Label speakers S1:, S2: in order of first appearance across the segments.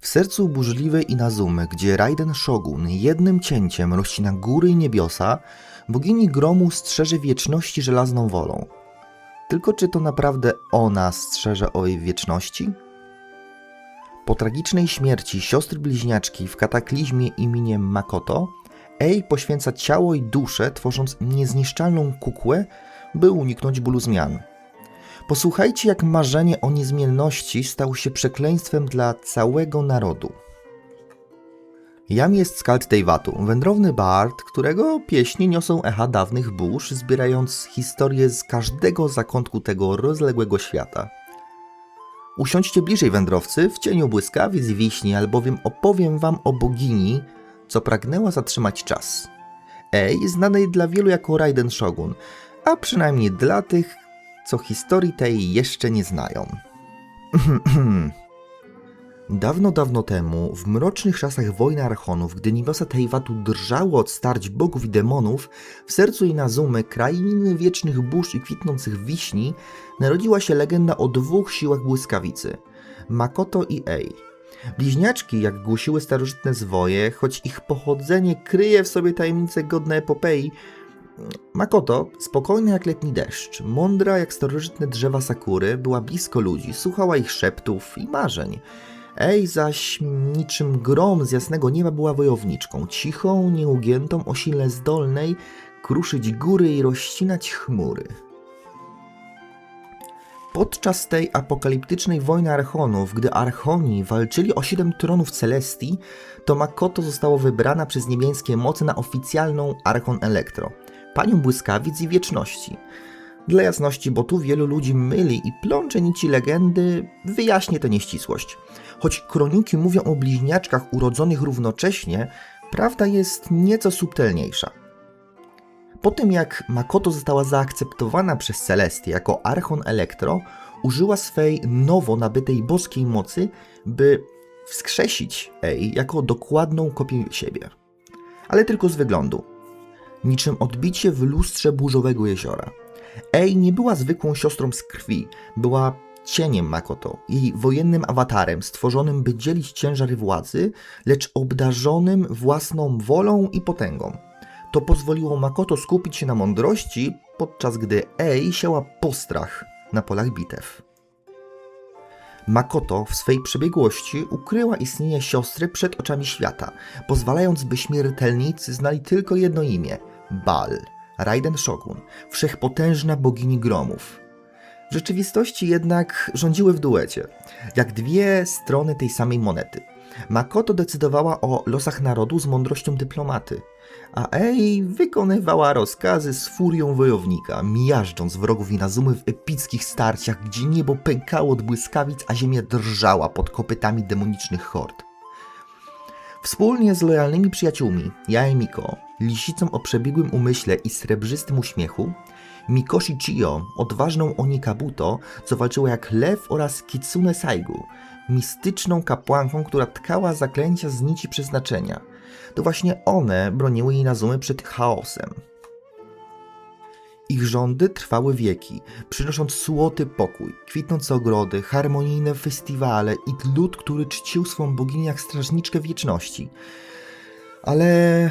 S1: W sercu burzliwej Inazumy, gdzie Raiden Shogun jednym cięciem rozcina góry i niebiosa, bogini gromu strzeże wieczności żelazną wolą. Tylko czy to naprawdę ona strzeże owej wieczności? Po tragicznej śmierci siostry bliźniaczki w kataklizmie imieniem Makoto, Ei poświęca ciało i duszę, tworząc niezniszczalną kukłę, by uniknąć bólu zmian. Posłuchajcie, jak marzenie o niezmienności stało się przekleństwem dla całego narodu. Jam jest skald Tejwatu, wędrowny bard, którego pieśni niosą echa dawnych burz, zbierając historię z każdego zakątku tego rozległego świata. Usiądźcie bliżej wędrowcy, w cieniu błyskawic i wiśni, albowiem opowiem wam o bogini, co pragnęła zatrzymać czas. Ej, znanej dla wielu jako Raiden Shogun, a przynajmniej dla tych, co historii tej jeszcze nie znają. Dawno, dawno temu, w mrocznych czasach wojny Archonów, gdy niebiosa Tejwatu drżały od starć bogów i demonów, w sercu Inazumy, krainy wiecznych burz i kwitnących wiśni, narodziła się legenda o dwóch siłach błyskawicy – Makoto i Ei. Bliźniaczki, jak głosiły starożytne zwoje, choć ich pochodzenie kryje w sobie tajemnice godne epopei, Makoto, spokojna jak letni deszcz, mądra jak starożytne drzewa sakury, była blisko ludzi, słuchała ich szeptów i marzeń. Ej zaś niczym grom z jasnego nieba była wojowniczką, cichą, nieugiętą, o sile zdolnej kruszyć góry i rozcinać chmury. Podczas tej apokaliptycznej wojny Archonów, gdy Archoni walczyli o siedem tronów Celestii, to Makoto została wybrana przez niebieskie moce na oficjalną Archon Elektro, panią błyskawic i wieczności. Dla jasności, bo tu wielu ludzi myli i plącze nici legendy, wyjaśnię tę nieścisłość. Choć kroniki mówią o bliźniaczkach urodzonych równocześnie, prawda jest nieco subtelniejsza. Po tym jak Makoto została zaakceptowana przez Celestię jako Archon Elektro, użyła swej nowo nabytej boskiej mocy, by wskrzesić Ei jako dokładną kopię siebie. Ale tylko z wyglądu. Niczym odbicie w lustrze burzowego jeziora. Ei nie była zwykłą siostrą z krwi, była cieniem Makoto, jej wojennym awatarem, stworzonym by dzielić ciężar władzy, lecz obdarzonym własną wolą i potęgą. To pozwoliło Makoto skupić się na mądrości, podczas gdy Ei siała postrach na polach bitew. Makoto w swej przebiegłości ukryła istnienie siostry przed oczami świata, pozwalając by śmiertelnicy znali tylko jedno imię Bal, Raiden Shogun, wszechpotężna bogini gromów. W rzeczywistości jednak rządziły w duecie, jak dwie strony tej samej monety. Makoto decydowała o losach narodu z mądrością dyplomaty, a Ei wykonywała rozkazy z furią wojownika, miażdżąc wrogów Inazumy w epickich starciach, gdzie niebo pękało od błyskawic, a ziemia drżała pod kopytami demonicznych hord. Wspólnie z lojalnymi przyjaciółmi, ja i Miko, lisicą o przebiegłym umyśle i srebrzystym uśmiechu, Mikoshi Chiyo, odważną Oni Kabuto, co walczyła jak lew oraz Kitsune Saigu, mistyczną kapłanką, która tkała zaklęcia z nici przeznaczenia. To właśnie one broniły Inazumy przed chaosem. Ich rządy trwały wieki, przynosząc słoty pokój, kwitnące ogrody, harmonijne festiwale i lud, który czcił swą boginię jak strażniczkę wieczności. Ale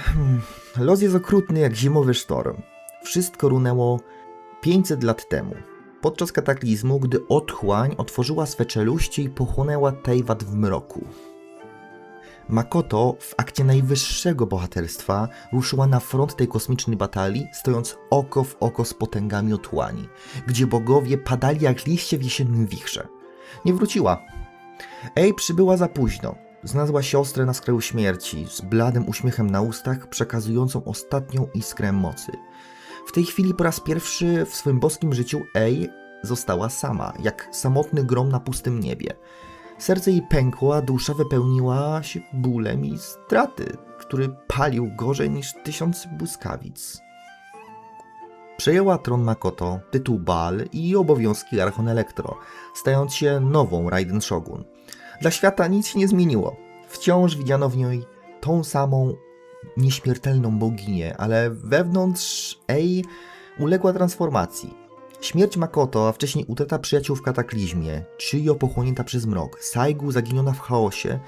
S1: hmm, los jest okrutny jak zimowy sztorm. Wszystko runęło 500 lat temu. Podczas kataklizmu, gdy otchłań otworzyła swe czeluście i pochłonęła Tejwat w mroku. Makoto w akcie najwyższego bohaterstwa ruszyła na front tej kosmicznej batalii, stojąc oko w oko z potęgami otchłani, gdzie bogowie padali jak liście w jesiennym wichrze. Nie wróciła. Ej przybyła za późno. Znalazła siostrę na skraju śmierci, z bladym uśmiechem na ustach, przekazującą ostatnią iskrę mocy. W tej chwili po raz pierwszy w swym boskim życiu Ej została sama, jak samotny grom na pustym niebie. Serce jej pękło, a dusza wypełniła się bólem i straty, który palił gorzej niż tysiąc błyskawic. Przejęła tron Makoto, tytuł Bal i obowiązki Archon Elektro, stając się nową Raiden Shogun. Dla świata nic się nie zmieniło. Wciąż widziano w niej tą samą nieśmiertelną boginię, ale wewnątrz Ei uległa transformacji. Śmierć Makoto, a wcześniej utrata przyjaciół w kataklizmie, Chiyo pochłonięta przez mrok, Saigu zaginiona w chaosie,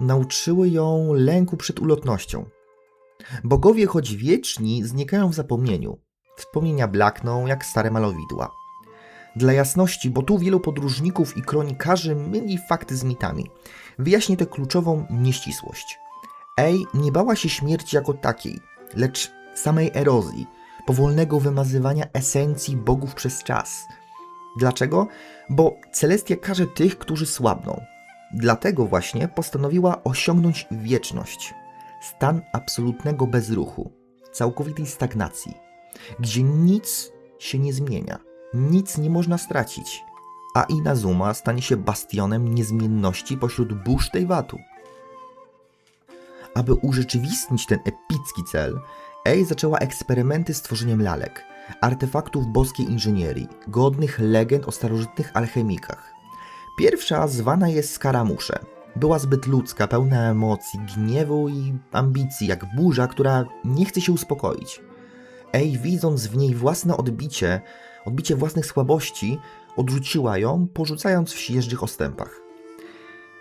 S1: nauczyły ją lęku przed ulotnością. Bogowie, choć wieczni, znikają w zapomnieniu. Wspomnienia blakną jak stare malowidła. Dla jasności, bo tu wielu podróżników i kronikarzy myli fakty z mitami. Wyjaśnię tę kluczową nieścisłość. Ej nie bała się śmierci jako takiej, lecz samej erozji, powolnego wymazywania esencji bogów przez czas. Dlaczego? Bo Celestia karze tych, którzy słabną. Dlatego właśnie postanowiła osiągnąć wieczność, stan absolutnego bezruchu, całkowitej stagnacji, gdzie nic się nie zmienia, nic nie można stracić, a Inazuma stanie się bastionem niezmienności pośród burz tej watu. Aby urzeczywistnić ten epicki cel, Ei zaczęła eksperymenty z tworzeniem lalek, artefaktów boskiej inżynierii, godnych legend o starożytnych alchemikach. Pierwsza zwana jest Skaramusze. Była zbyt ludzka, pełna emocji, gniewu i ambicji, jak burza, która nie chce się uspokoić. Ej, widząc w niej własne odbicie, odbicie własnych słabości, odrzuciła ją, porzucając w śnieżnych ostępach.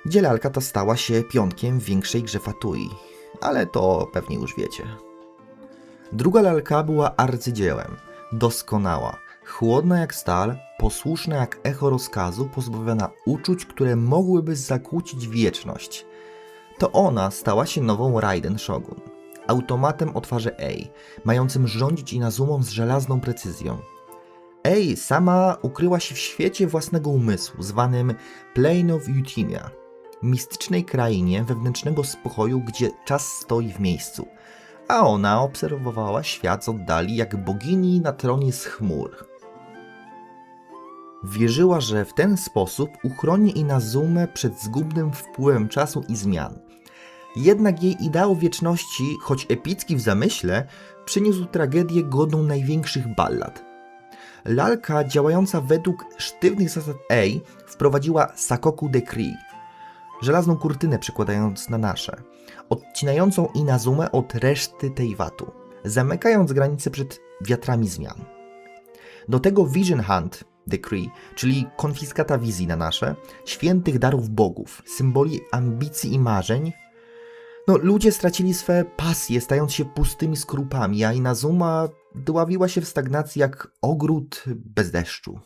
S1: Dzielalka ta stała się pionkiem w większej grze Fatui, ale to pewnie już wiecie. Druga lalka była arcydziełem, doskonała, chłodna jak stal, posłuszna jak echo rozkazu, pozbawiona uczuć, które mogłyby zakłócić wieczność. To ona stała się nową Raiden Shogun, automatem o twarzy Ei, mającym rządzić Inazumą z żelazną precyzją. Ei sama ukryła się w świecie własnego umysłu, zwanym Plane of Eutimia, mistycznej krainie wewnętrznego spokoju, gdzie czas stoi w miejscu, a ona obserwowała świat z oddali jak bogini na tronie z chmur. Wierzyła, że w ten sposób uchroni Inazumę przed zgubnym wpływem czasu i zmian. Jednak jej ideał wieczności, choć epicki w zamyśle, przyniósł tragedię godną największych ballad. Lalka działająca według sztywnych zasad A wprowadziła Sakoku Decree, żelazną kurtynę przekładając na nasze, odcinającą Inazumę od reszty tej watu, zamykając granice przed wiatrami zmian. Do tego Vision Hunt Decree, czyli konfiskata wizji na nasze, świętych darów bogów, symboli ambicji i marzeń. No, ludzie stracili swe pasje, stając się pustymi skrupami, a Inazuma dławiła się w stagnacji jak ogród bez deszczu.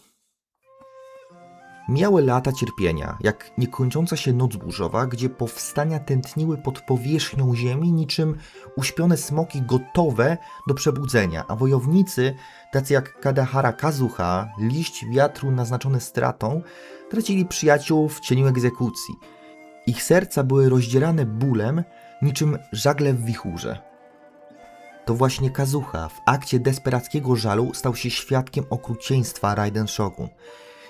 S1: Miały lata cierpienia, jak niekończąca się noc burzowa, gdzie powstania tętniły pod powierzchnią ziemi niczym uśpione smoki gotowe do przebudzenia, a wojownicy, tacy jak Kadahara Kazuha, liść wiatru naznaczony stratą, tracili przyjaciół w cieniu egzekucji. Ich serca były rozdzierane bólem, niczym żagle w wichurze. To właśnie Kazuha w akcie desperackiego żalu stał się świadkiem okrucieństwa Raiden Shogun.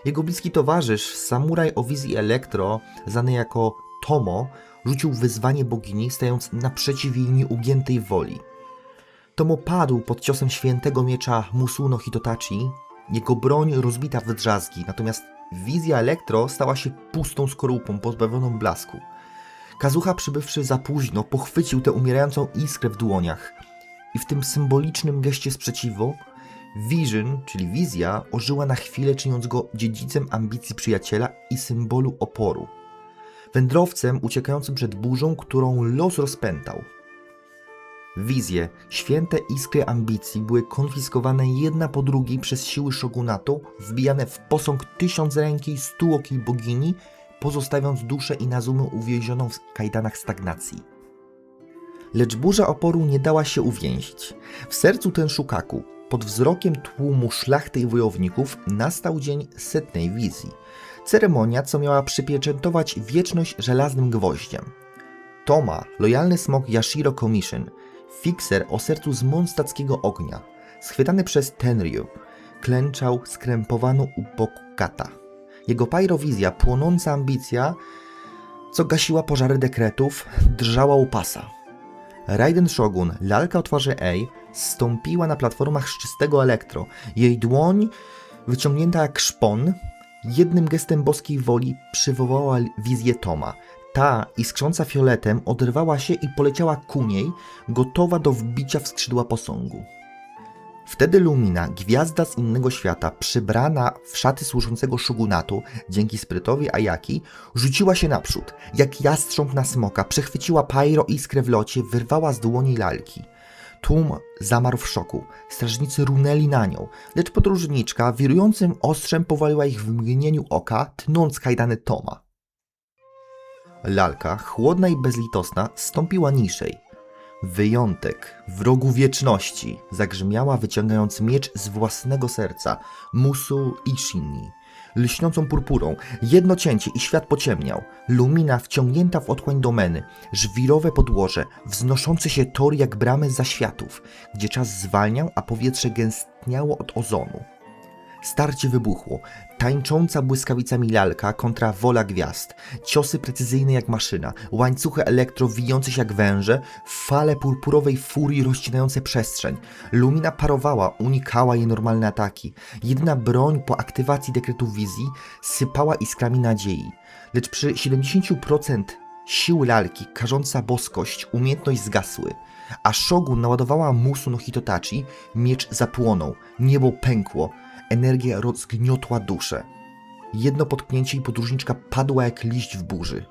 S1: Jego bliski towarzysz, samuraj o wizji elektro, znany jako Tomo, rzucił wyzwanie bogini, stając naprzeciw jej nieugiętej woli. Tomo padł pod ciosem świętego miecza Musuno Hitotachi, jego broń rozbita w drzazgi, natomiast wizja elektro stała się pustą skorupą pozbawioną blasku. Kazucha przybywszy za późno pochwycił tę umierającą iskrę w dłoniach i w tym symbolicznym geście sprzeciwu Vision, czyli wizja, ożyła na chwilę, czyniąc go dziedzicem ambicji przyjaciela i symbolu oporu. Wędrowcem uciekającym przed burzą, którą los rozpętał. Wizje, święte iskry ambicji były konfiskowane jedna po drugiej przez siły shogunatu, wbijane w posąg tysiącrękiej, stuokiej bogini, pozostawiając duszę Inazumy uwięzioną w kajdanach stagnacji. Lecz burza oporu nie dała się uwięzić. W sercu ten szukaku, pod wzrokiem tłumu szlachty i wojowników nastał dzień setnej wizji. Ceremonia, co miała przypieczętować wieczność żelaznym gwoździem. Toma, lojalny smok Yashiro Commission, fikser o sercu z monstackiego ognia, schwytany przez Tenryu, klęczał skrępowano u boku kata. Jego pyrowizja, płonąca ambicja, co gasiła pożary dekretów, drżała u pasa. Raiden Shogun, lalka o twarzy Ei, stąpiła na platformach z czystego elektro. Jej dłoń, wyciągnięta jak szpon, jednym gestem boskiej woli przywołała wizję Toma. Ta, iskrząca fioletem, oderwała się i poleciała ku niej, gotowa do wbicia w skrzydła posągu. Wtedy Lumina, gwiazda z innego świata, przybrana w szaty służącego szogunatu, dzięki sprytowi Ayaki, rzuciła się naprzód. Jak jastrząb na smoka, przechwyciła Pyro iskrę w locie, wyrwała z dłoni lalki. Tłum zamarł w szoku. Strażnicy runęli na nią, lecz podróżniczka wirującym ostrzem powaliła ich w mgnieniu oka, tnąc kajdany Toma. Lalka, chłodna i bezlitosna, stąpiła niżej. Wyjątek, w rogu wieczności, zagrzmiała wyciągając miecz z własnego serca, Musu Ishinni. Lśniącą purpurą, jedno cięcie i świat pociemniał. Lumina wciągnięta w otchłań domeny, żwirowe podłoże, wznoszący się tor jak bramy zaświatów, gdzie czas zwalniał, a powietrze gęstniało od ozonu. Starcie wybuchło. Tańcząca błyskawicami lalka kontra wola gwiazd. Ciosy precyzyjne jak maszyna. Łańcuchy elektro wijące się jak węże. Fale purpurowej furii rozcinające przestrzeń. Lumina parowała, unikała jej normalne ataki. Jedyna broń po aktywacji dekretu wizji sypała iskrami nadziei. Lecz przy 70% sił lalki, karząca boskość, umiejętność zgasły. A Shogun naładowała musu no Hitotachi, miecz zapłonął, niebo pękło, energia rozgniotła duszę. Jedno potknięcie i podróżniczka padła jak liść w burzy.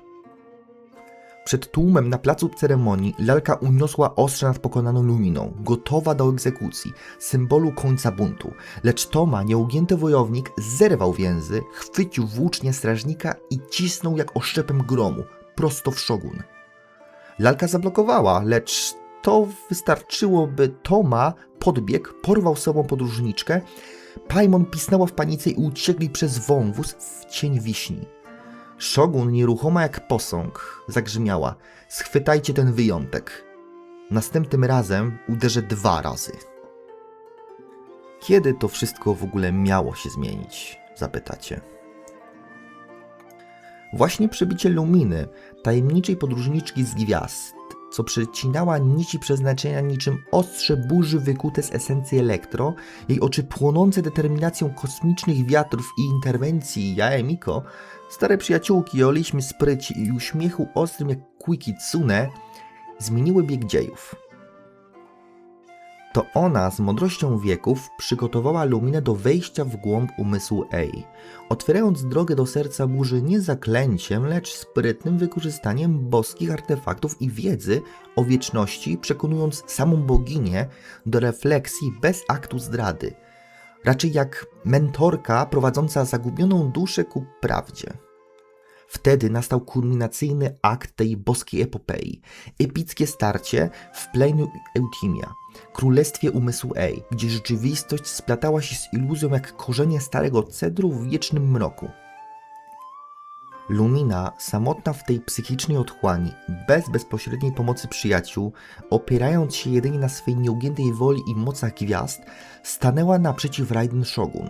S1: Przed tłumem na placu ceremonii lalka uniosła ostrze nad pokonaną luminą, gotowa do egzekucji, symbolu końca buntu. Lecz Toma, nieugięty wojownik, zerwał więzy, chwycił włócznie strażnika i cisnął jak oszczepem gromu, prosto w szogun. Lalka zablokowała, lecz to wystarczyło, by Toma podbiegł, porwał sobą podróżniczkę. Paimon pisnęła w panice i uciekli przez wąwóz w cień wiśni. Szogun, nieruchoma jak posąg, zagrzmiała. Schwytajcie ten wyjątek. Następnym razem uderzę dwa razy. Kiedy to wszystko w ogóle miało się zmienić? Zapytacie. Właśnie przybicie Luminy, tajemniczej podróżniczki z gwiazd, co przecinała nici przeznaczenia niczym ostrze burzy wykute z esencji elektro, jej oczy płonące determinacją kosmicznych wiatrów i interwencji Jaemiko, stare przyjaciółki o liśmie spryci i uśmiechu ostrym jak Kitsune, zmieniły bieg dziejów. To ona z mądrością wieków przygotowała Luminę do wejścia w głąb umysłu Ei, otwierając drogę do serca burzy nie zaklęciem, lecz sprytnym wykorzystaniem boskich artefaktów i wiedzy o wieczności, przekonując samą boginię do refleksji bez aktu zdrady, raczej jak mentorka prowadząca zagubioną duszę ku prawdzie. Wtedy nastał kulminacyjny akt tej boskiej epopei, epickie starcie w pleniu Eutimia, królestwie umysłu Ei, gdzie rzeczywistość splatała się z iluzją jak korzenie starego cedru w wiecznym mroku. Lumina, samotna w tej psychicznej otchłani, bez bezpośredniej pomocy przyjaciół, opierając się jedynie na swej nieugiętej woli i mocach gwiazd, stanęła naprzeciw Raiden Shogun.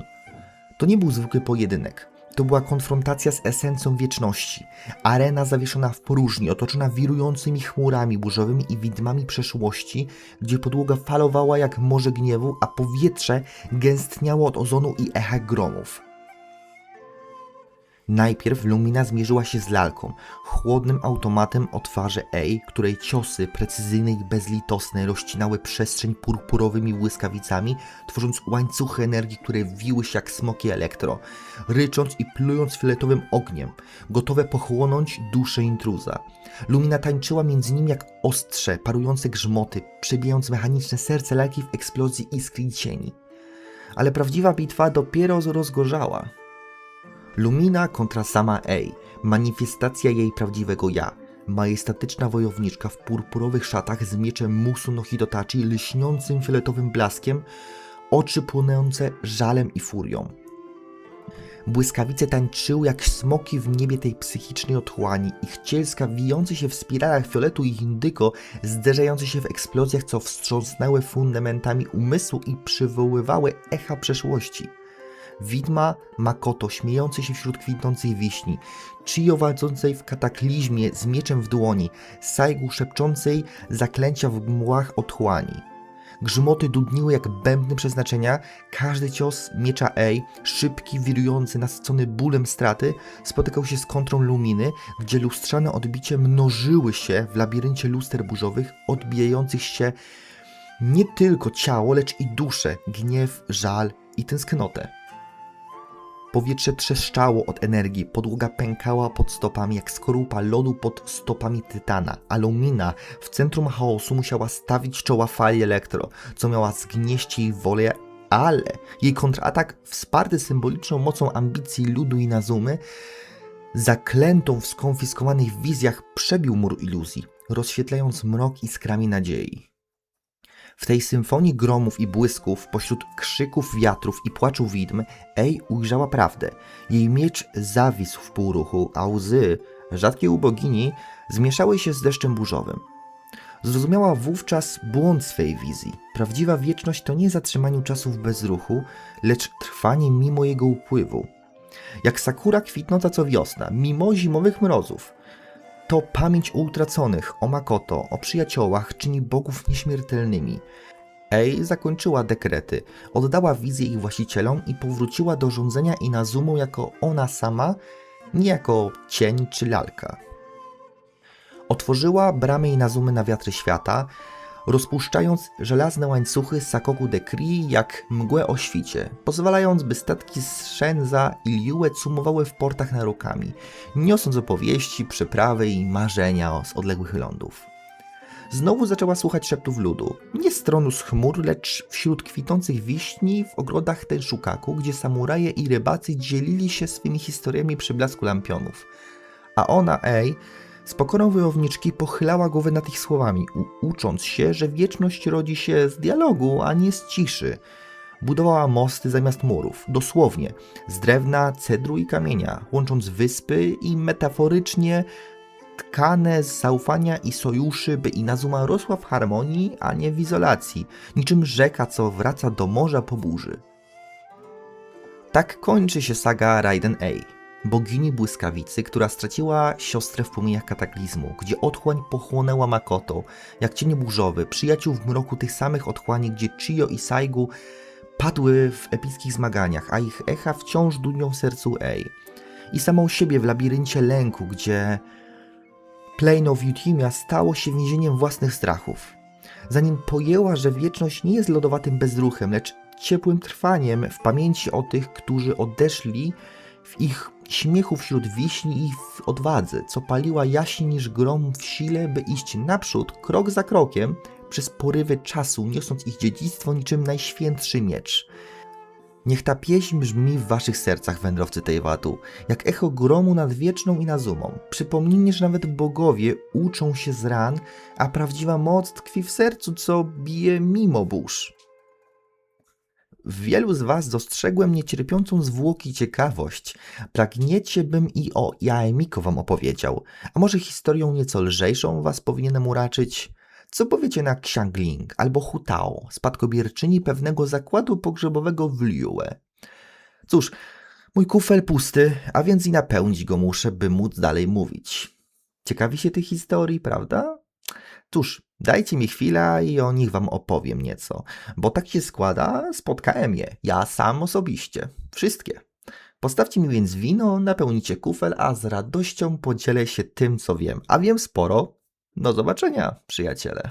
S1: To nie był zwykły pojedynek. To była konfrontacja z esencją wieczności. Arena zawieszona w próżni, otoczona wirującymi chmurami burzowymi i widmami przeszłości, gdzie podłoga falowała jak morze gniewu, a powietrze gęstniało od ozonu i echa gromów. Najpierw Lumina zmierzyła się z lalką, chłodnym automatem o twarzy Ei, której ciosy precyzyjne i bezlitosne rozcinały przestrzeń purpurowymi błyskawicami, tworząc łańcuchy energii, które wiły się jak smoki elektro, rycząc i plując fioletowym ogniem, gotowe pochłonąć duszę intruza. Lumina tańczyła między nimi jak ostrze, parujące grzmoty, przebijając mechaniczne serce lalki w eksplozji iskry i cieni. Ale prawdziwa bitwa dopiero rozgorzała. Lumina kontra sama Ei, manifestacja jej prawdziwego ja. Majestatyczna wojowniczka w purpurowych szatach z mieczem Musu no Hidotachi lśniącym fioletowym blaskiem, oczy płonące żalem i furią. Błyskawice tańczyły jak smoki w niebie tej psychicznej otchłani, ich cielska wijące się w spiralach fioletu i indygo, zderzające się w eksplozjach, co wstrząsnęły fundamentami umysłu i przywoływały echa przeszłości. Widma Makoto śmiejący się wśród kwitnącej wiśni, Chio walczącej w kataklizmie z mieczem w dłoni, Saigu szepczącej zaklęcia w młach otchłani. Grzmoty dudniły jak bębny przeznaczenia, każdy cios miecza Ei, szybki, wirujący, nasycony bólem straty, spotykał się z kontrą luminy, gdzie lustrzane odbicie mnożyły się w labiryncie luster burzowych, odbijających się Nie tylko ciało, lecz i duszę, gniew, żal i tęsknotę. Powietrze trzeszczało od energii, podłoga pękała pod stopami jak skorupa lodu pod stopami tytana, a Lumina w centrum chaosu musiała stawić czoła fali elektro, co miała zgnieść jej wolę, ale jej kontratak wsparty symboliczną mocą ambicji ludu i Nazumy, zaklętą w skonfiskowanych wizjach przebił mur iluzji, rozświetlając mrok iskrami nadziei. W tej symfonii gromów i błysków, pośród krzyków wiatrów i płaczu widm, Ej ujrzała prawdę. Jej miecz zawisł w półruchu, a łzy, rzadkie u bogini, zmieszały się z deszczem burzowym. Zrozumiała wówczas błąd swej wizji. Prawdziwa wieczność to nie zatrzymanie czasu w bezruchu, lecz trwanie mimo jego upływu. Jak sakura kwitnąca co wiosna, mimo zimowych mrozów. To pamięć o utraconych, o Makoto, o przyjaciołach czyni bogów nieśmiertelnymi. Ei zakończyła dekrety, oddała wizję ich właścicielom i powróciła do rządzenia Inazumą jako ona sama, nie jako cień czy lalka. Otworzyła bramy Inazumy na wiatry świata, rozpuszczając żelazne łańcuchy Sakoku Dekrii jak mgłę o świcie, pozwalając by statki z Shenza i Liue cumowały w portach narukami, niosąc opowieści, przeprawy i marzenia z odległych lądów. Znowu zaczęła słuchać szeptów ludu, nie z tronu z chmur, lecz wśród kwitnących wiśni w ogrodach Tenshukaku, gdzie samuraje i rybacy dzielili się swymi historiami przy blasku lampionów. A ona, Ej, z pokorą wojowniczki pochylała głowę nad ich słowami, ucząc się, że wieczność rodzi się z dialogu, a nie z ciszy. Budowała mosty zamiast murów, dosłownie, z drewna, cedru i kamienia, łącząc wyspy i metaforycznie tkane z zaufania i sojuszy, by Inazuma rosła w harmonii, a nie w izolacji, niczym rzeka, co wraca do morza po burzy. Tak kończy się saga Raiden A bogini błyskawicy, która straciła siostrę w płomieniach kataklizmu, gdzie otchłań pochłonęła Makoto, jak cień burzowy, przyjaciół w mroku tych samych otchłani, gdzie Chiyo i Saigu padły w epickich zmaganiach, a ich echa wciąż dudnią w sercu Ei. I samą siebie w labiryncie lęku, gdzie Plane of Utimia stało się więzieniem własnych strachów. Zanim pojęła, że wieczność nie jest lodowatym bezruchem, lecz ciepłym trwaniem w pamięci o tych, którzy odeszli w ich śmiechu wśród wiśni i w odwadze, co paliła jaśniej niż grom w sile, by iść naprzód, krok za krokiem, przez porywy czasu, niosąc ich dziedzictwo niczym najświętszy miecz. Niech ta pieśń brzmi w waszych sercach, wędrowcy Tejwatu, jak echo gromu nad wieczną Inazumą. Przypomnijcie, że nawet bogowie uczą się z ran, a prawdziwa moc tkwi w sercu, co bije mimo burz. W wielu z was dostrzegłem niecierpiącą zwłoki ciekawość. Pragniecie, bym i o Jaemiko wam opowiedział. A może historią nieco lżejszą was powinienem uraczyć? Co powiecie na Xiangling albo Hutao, spadkobierczyni pewnego zakładu pogrzebowego w Liue? Cóż, mój kufel pusty, a więc i napełnić go muszę, by móc dalej mówić. Ciekawi się tych historii, prawda? Cóż, dajcie mi chwilę i o nich wam opowiem nieco, bo tak się składa, spotkałem je, ja sam osobiście, wszystkie. Postawcie mi więc wino, napełnicie kufel, a z radością podzielę się tym, co wiem, a wiem sporo. Do zobaczenia, przyjaciele.